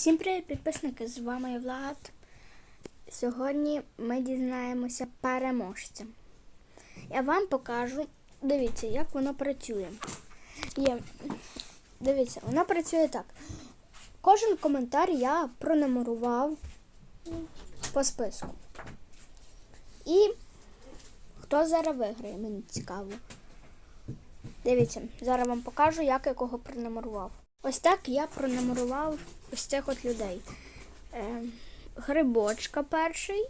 Всім привіт, підписники! З вами Влад. Сьогодні ми дізнаємося переможця. Я вам покажу, дивіться, як воно працює. Є, дивіться, воно працює так. Кожен коментар я пронумерував по списку. І хто зараз виграє, мені цікаво. Дивіться, зараз вам покажу, як я кого пронумерував. Ось так я пронумерував ось цих от людей. Е, Грибочка перший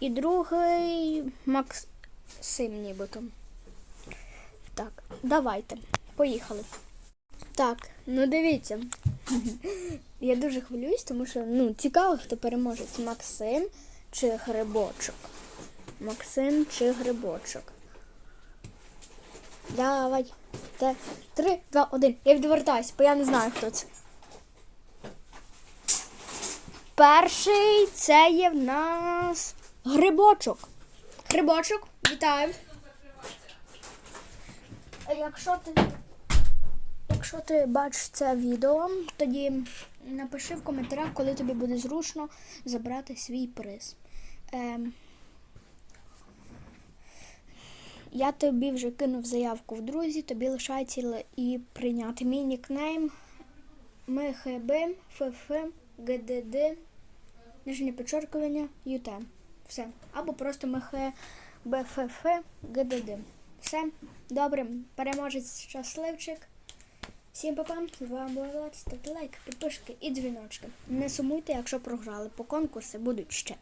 і другий Максим нібито. Так, давайте. Поїхали. Так, ну дивіться. Я дуже хвилююсь, тому що ну, цікаво, хто переможе. Максим чи Грибочок. Максим чи Грибочок. Давай. Те. Три, два, один. Я відвертаюсь, бо я не знаю, хто це. Перший це є в нас грибочок. Грибочок, вітаю. Якщо ти, якщо ти бачиш це відео, тоді напиши в коментарях, коли тобі буде зручно забрати свій приз. Ем, я тобі вже кинув заявку в друзі, тобі лишається і прийняти мій нікнейм МХБ ФФ ГДД нижнє підчеркування ЮТ. Все. Або просто МХБ ФФ ГДД. Все. Добре. Переможець щасливчик. Всім па-па. З вами була. Ставте лайк, підписки і дзвіночки. Не сумуйте, якщо програли, по конкурси будуть ще.